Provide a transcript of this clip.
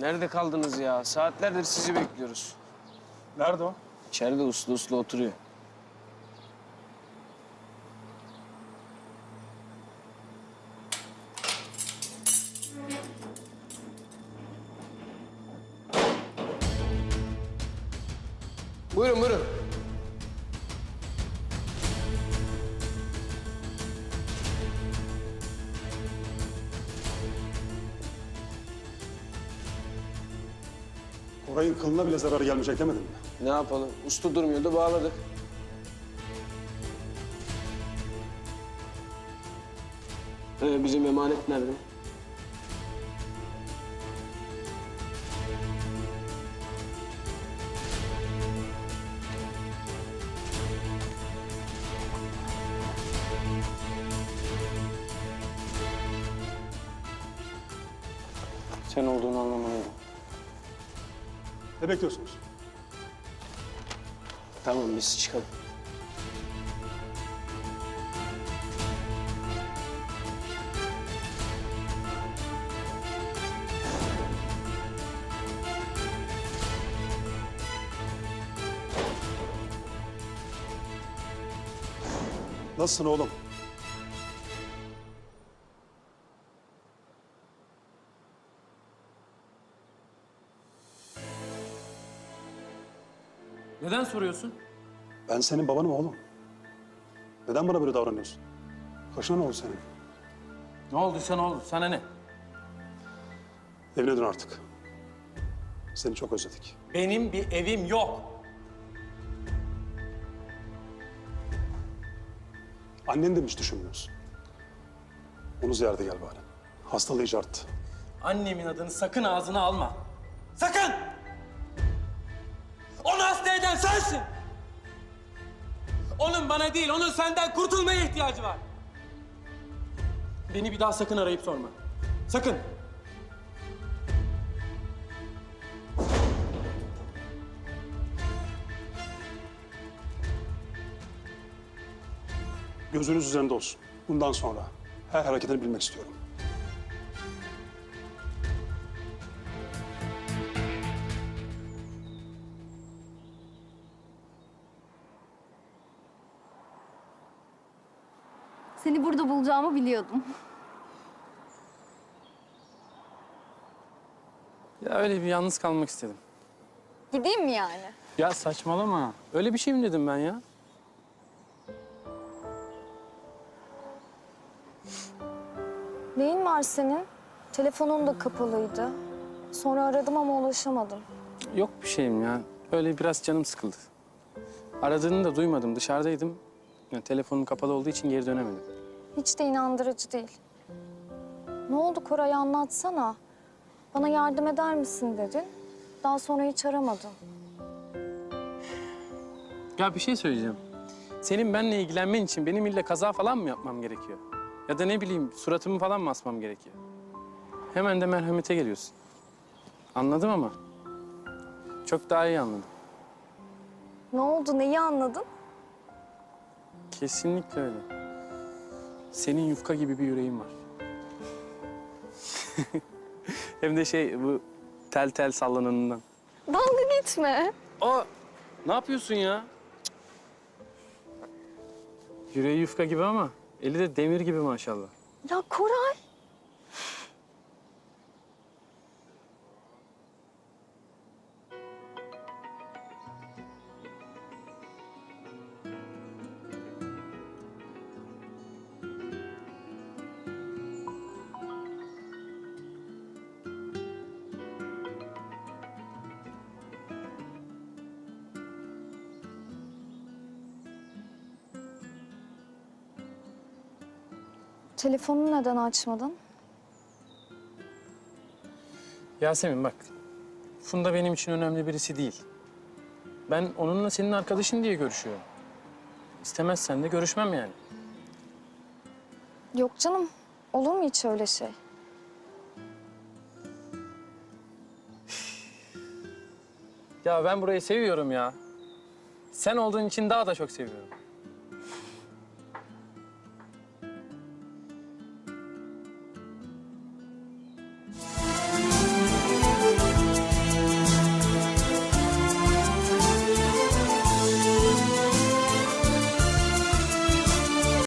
Nerede kaldınız ya? Saatlerdir sizi bekliyoruz. Nerede o? İçeride uslu uslu oturuyor. Buyurun buyurun. Orayın kılına bile zarar gelmeyecek demedin mi? Ne yapalım? Uslu durmuyordu bağladık. Ee, bizim emanet nerede? Sen olduğunu anlamalıydım. Ne bekliyorsunuz? Tamam biz çıkalım. Nasılsın oğlum? Neden soruyorsun? Ben senin babanım oğlum. Neden bana böyle davranıyorsun? Kaşına ne oldu senin? Ne olduysa ne oldu? Sana ne? Evine dön artık. Seni çok özledik. Benim bir evim yok. Annen de mi hiç düşünmüyorsun? Onu ziyarete gel bari. Hastalığı iyice arttı. Annemin adını sakın ağzına alma. Sakın! Eden sensin! Onun bana değil, onun senden kurtulmaya ihtiyacı var. Beni bir daha sakın arayıp sorma. Sakın! Gözünüz üzerinde olsun. Bundan sonra her hareketini bilmek istiyorum. Seni burada bulacağımı biliyordum. Ya öyle bir yalnız kalmak istedim. Gideyim mi yani? Ya saçmalama. Öyle bir şey mi dedim ben ya? Neyin var senin? Telefonun da kapalıydı. Sonra aradım ama ulaşamadım. Yok bir şeyim ya. Öyle biraz canım sıkıldı. Aradığını da duymadım. Dışarıdaydım. Ya, telefonum kapalı olduğu için geri dönemedim. Hiç de inandırıcı değil. Ne oldu Koray anlatsana. Bana yardım eder misin dedin. Daha sonra hiç aramadın. Ya bir şey söyleyeceğim. Senin benimle ilgilenmen için benim ille kaza falan mı yapmam gerekiyor? Ya da ne bileyim suratımı falan mı asmam gerekiyor? Hemen de merhamete geliyorsun. Anladım ama. Çok daha iyi anladım. Ne oldu neyi anladın? Kesinlikle öyle. Senin yufka gibi bir yüreğin var. Hem de şey bu tel tel sallananından. Dalga geçme. Aa, ne yapıyorsun ya? Yüreği yufka gibi ama eli de demir gibi maşallah. Ya Koray. Telefonunu neden açmadın? Yasemin bak, Funda benim için önemli birisi değil. Ben onunla senin arkadaşın diye görüşüyorum. İstemezsen de görüşmem yani. Yok canım. Olur mu hiç öyle şey? Ya ben burayı seviyorum ya. Sen olduğun için daha da çok seviyorum.